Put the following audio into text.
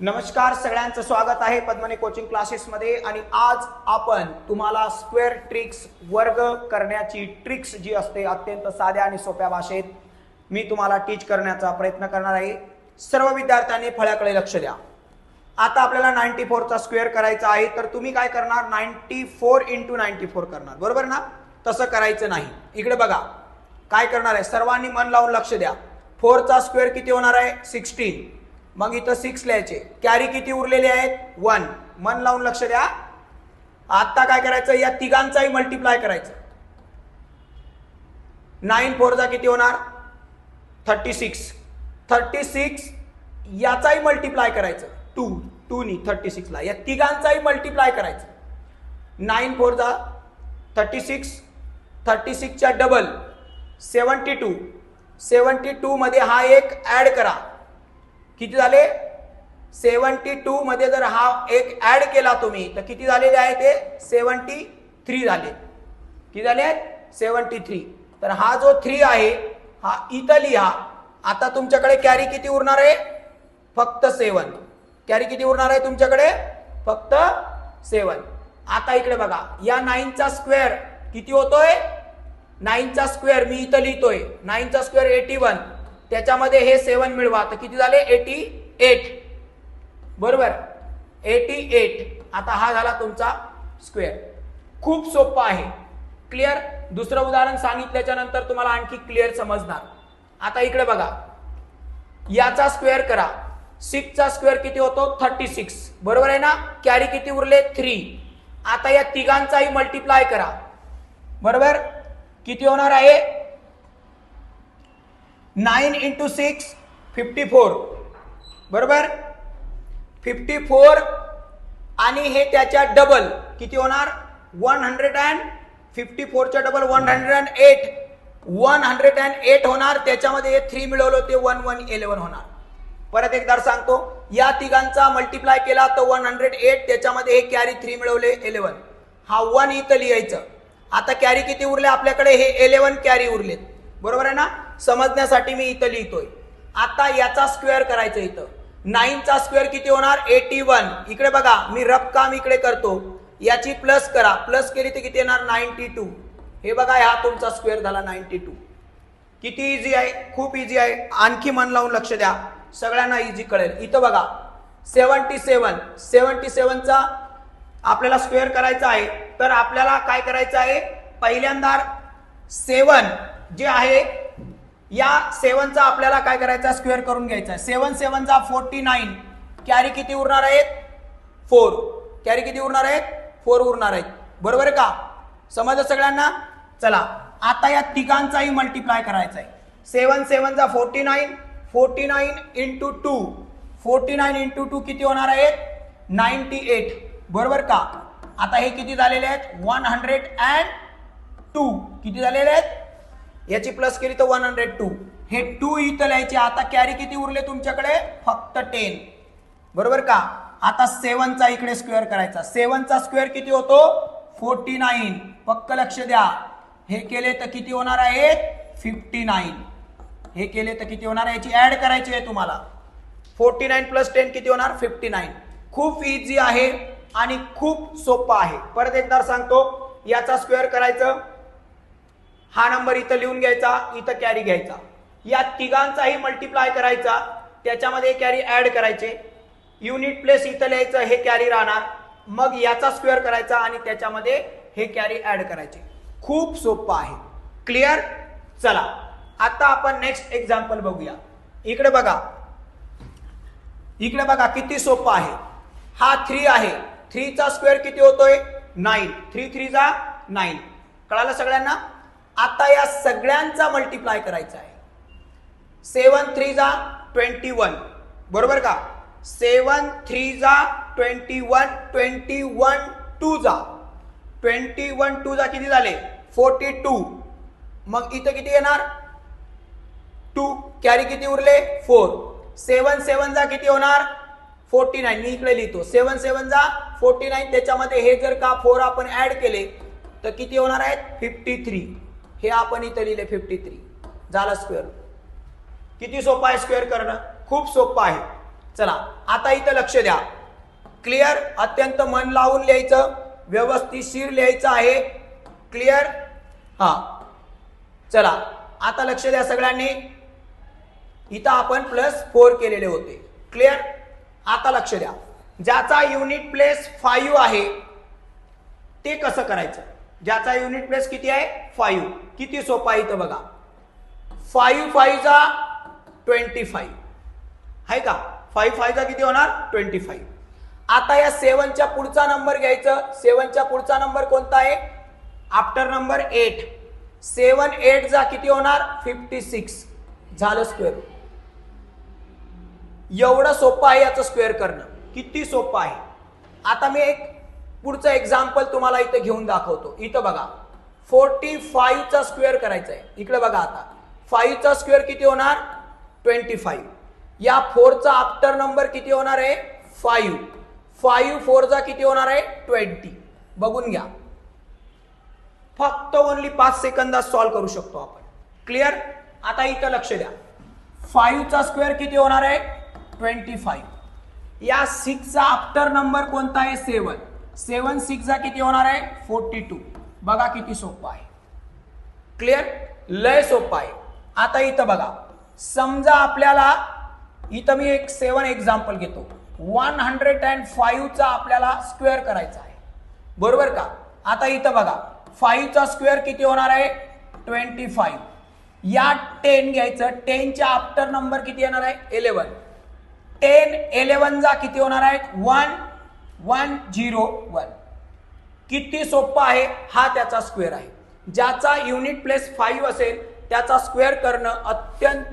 नमस्कार सगळ्यांचं स्वागत आहे पद्मनी कोचिंग क्लासेसमध्ये आणि आज आपण तुम्हाला स्क्वेअर ट्रिक्स वर्ग करण्याची ट्रिक्स जी असते अत्यंत साध्या आणि सोप्या भाषेत मी तुम्हाला टीच करण्याचा प्रयत्न करणार आहे. सर्व विद्यार्थ्यांनी फळ्याकडे लक्ष द्या. आता आपल्याला नाईन्टी फोरचा स्क्वेअर करायचा आहे तर तुम्ही काय करणार? Ninety four into ninety four करणार. बरोबर ना? तसं करायचं नाही. इकडे बघा. काय करणार आहे? सर्वांनी मन लावून लक्ष द्या. फोरचा स्क्वेअर किती होणार आहे? सिक्स्टीन मग इथं सिक्स लिहायचे. कॅरी किती उरलेले आहेत? वन मन लावून लक्ष द्या. आत्ता काय करायचं? या तिघांचाही मल्टिप्लाय करायचं. नाईन फोरचा किती होणार? थर्टी सिक्स थर्टी सिक्स याचाही मल्टिप्लाय करायचं. टू टूनी थर्टी सिक्सला या तिघांचाही मल्टिप्लाय करायचं. नाईन फोरचा थर्टी सिक्स थर्टी सिक्सच्या डबल सेवन्टी टू सेवन्टी टूमध्ये हा एक ॲड करा. किती झाले? सेवन्टी टू मध्ये जर हा एक ऍड केला तुम्ही तर किती झालेले आहे ते? सेवन्टी थ्री झाले. किती झाले सेवन्टी थ्री. तर हा जो थ्री आहे हा इथं लिहा. आता तुमच्याकडे कॅरी किती उरणार आहे? फक्त सेवन. कॅरी किती उरणार आहे तुमच्याकडे? फक्त सेवन. आता इकडे बघा या नाईनचा स्क्वेअर किती होतोय? नाईनचा स्क्वेअर मी इथं लिहितोय. नाईनचा स्क्वेअर एटी वन. त्याच्यामध्ये हे सेवन मिळवा. तर किती झाले? Eighty eight. बरोबर? Eighty eight. आता हा झाला तुमचा स्क्वेअर. खूप सोपं आहे. क्लिअर? दुसरं उदाहरण सांगितल्याच्या नंतर तुम्हाला आणखी क्लिअर समजणार. आता इकडे बघा. याचा स्क्वेअर करा. सिक्सचा स्क्वेअर किती होतो? Thirty six. बरोबर आहे ना? कॅरी किती उरले? थ्री. आता या तिघांचाही मल्टिप्लाय करा. बरोबर? किती होणार आहे? Nine into six fifty four. बरोबर? फिफ्टी फोर आणि हे त्याच्या डबल किती होणार? One hundred and fifty फोरच्या double one hundred and eight. One hundred and eight होणार त्याच्यामध्ये हे थ्री मिळवलं ते वन वन इलेवन होणार. परत एकदा सांगतो या तिघांचा मल्टिप्लाय केला तर वन हंड्रेड एट त्याच्यामध्ये हे कॅरी थ्री मिळवले इलेवन हा वन इथं लिहायचं. आता कॅरी किती उरले? आपल्याकडे हे इलेवन कॅरी उरलेत. बरोबर आहे ना? समजण्यासाठी मी इथं लिहितोय. आता याचा स्क्वेअर करायचं इथं. नाईनचा स्क्वेअर किती होणार? Eighty one. इकडे बघा मी रफ काम इकडे करतो. याची प्लस करा. प्लस केली तर किती येणार? Ninety two. हे बघा हा तुमचा स्क्वेअर झाला नाईन्टी टू. किती इझी आहे? खूप इझी आहे. आणखी मन लावून लक्ष द्या. सगळ्यांना इझी कळेल. इथं बघा. सेवन्टी सेवन. सेवन्टी सेवनचा आपल्याला स्क्वेअर करायचा आहे. तर आपल्याला काय करायचं आहे? पहिल्यांदा सेवन जे आहे या सेवनचा आपल्याला काय करायचा? स्क्वेअर करून घ्यायचा. आहे सेवन सेवनचा फोर्टी नाईन. कॅरी किती उरणार आहेत? फोर. कॅरी किती उरणार आहेत? फोर उरणार आहेत. बरोबर आहे का? समजलं सगळ्यांना? चला आता या तिघांचाही मल्टिप्लाय करायचा आहे. Seven सेवनचा forty nine. Forty nine into two forty nine into two किती होणार आहेत? Ninety eight. बरोबर का? आता हे किती झालेले आहेत? One hundred and two. किती झालेले आहेत? याची प्लस केली तर वन हंड्रेड टू हे टू इथं लिहायचे. आता कॅरी किती उरले तुमच्याकडे? फक्त टेन बरोबर का? आता सेवनचा इकडे स्क्वेअर करायचा. सेवनचा स्क्वेअर किती होतो? फोर्टी नाईन पक्क लक्ष द्या. हे केले तर किती होणार आहे? फिफ्टी नाईन हे केले तर किती होणार आहे? याची ऍड करायची आहे तुम्हाला. फोर्टी नाईन प्लस टेन किती होणार? फिफ्टी नाईन खूप इझी आहे आणि खूप सोपं आहे. परत एकदा सांगतो. याचा स्क्वेअर करायचं. हा नंबर इथं लिहून घ्यायचा इथं कॅरी घ्यायचा. या तिघांचाही मल्टिप्लाय करायचा त्याच्यामध्ये कॅरी ऍड करायचे. युनिट प्लेस इथं लिहायचं हे कॅरी राहणार. मग याचा स्क्वेअर करायचा आणि त्याच्यामध्ये हे कॅरी ऍड करायचे. खूप सोपं आहे. क्लिअर चला. आता आपण नेक्स्ट एक्झाम्पल बघूया. इकडे बघा. इकडे बघा किती सोपं आहे. हा थ्री आहे. थ्रीचा स्क्वेअर किती होतोय? नाईन थ्री थ्रीचा नाईन कळालं सगळ्यांना? आता या सगळ्यांचा मल्टिप्लाय करायचा आहे. सेवन थ्रीचा ट्वेंटी वन बरोबर का? सेवन थ्री जा twenty one twenty one two जा. ट्वेंटी वन टू जा किती झाले? फोर्टी टू मग इथं किती येणार? टू कॅरी किती उरले? फोर सेवन सेवन जा किती होणार? फोर्टी नाईन मी इकडे लिहितो. सेवन सेवन जा फोर्टी नाईन त्याच्यामध्ये हे जर का फोर आपण ऍड केले तर किती होणार आहेत? फिफ्टी थ्री हे आपण इथं लिहिले फिफ्टी थ्री झालं स्क्वेअर किती सोपं आहे स्क्वेअर करणं? खूप सोपं आहे. चला आता इथं लक्ष द्या. क्लिअर अत्यंत मन लावून लिहायचं. व्यवस्थितशीर लिहायचं आहे. क्लिअर हा. चला आता लक्ष द्या सगळ्यांनी. इथं आपण प्लस फोर केलेले होते. क्लिअर आता लक्ष द्या. ज्याचा युनिट प्लेस फाईव्ह आहे ते कसं करायचं? ज्याचा युनिट प्लेस किती आहे? फाईव्ह किती सोपा आहे इथं बघा. फाईव्ह फाईव्हचा ट्वेंटी फाईव्ह आहे का? फाईव्ह फाईव्हचा किती होणार? ट्वेंटी फाईव्ह आता या सेवनच्या पुढचा नंबर घ्यायचं. सेवनच्या पुढचा नंबर कोणता आहे? After number eight seven eight किती होणार? फिफ्टी सिक्स झालं स्क्वेअर एवढं सोपं आहे याचं स्क्वेअर करणं. किती सोपं आहे? आता मी एक पुढचं एक्झाम्पल तुम्हाला इथं घेऊन दाखवतो. इथं बघा. फोर्टी फाईव्हचा स्क्वेअर करायचा आहे इकडे बघा आता. फाईव्हचा स्क्वेअर किती होणार? ट्वेंटी फाईव्ह या फोरचा आफ्टर नंबर किती होणार आहे? फाईव्ह फाईव्ह फोरचा किती होणार आहे? ट्वेंटी बघून घ्या. फक्त ओनली पाच सेकंदात सॉल्व्ह करू शकतो आपण. क्लिअर आता इथं लक्ष द्या. फाईव्हचा स्क्वेअर किती होणार आहे? ट्वेंटी फाईव्ह या सिक्सचा आफ्टर नंबर कोणता आहे? सेवन सेवन सिक्सचा किती होणार आहे? Forty two. बघा किती सोपं आहे. क्लिअर लय सोपं आहे. आता इथं बघा. समजा आपल्याला इथं मी एक सेवन एक्झाम्पल घेतो. वन हंड्रेड अँड फाईव्हचा आपल्याला स्क्वेअर करायचा आहे. बरोबर का? आता इथं बघा. फाईव्हचा स्क्वेअर किती होणार आहे? ट्वेंटी फाईव्ह या टेन घ्यायचं. टेनच्या आफ्टर नंबर किती येणार आहे? इलेवन टेन इलेवन जा किती होणार आहे? वन वन झिरो वन किती सोपं आहे हा त्याचा स्क्वेअर आहे ज्याचा युनिट प्लेस फाईव्ह असेल त्याचा स्क्वेअर करणं अत्यंत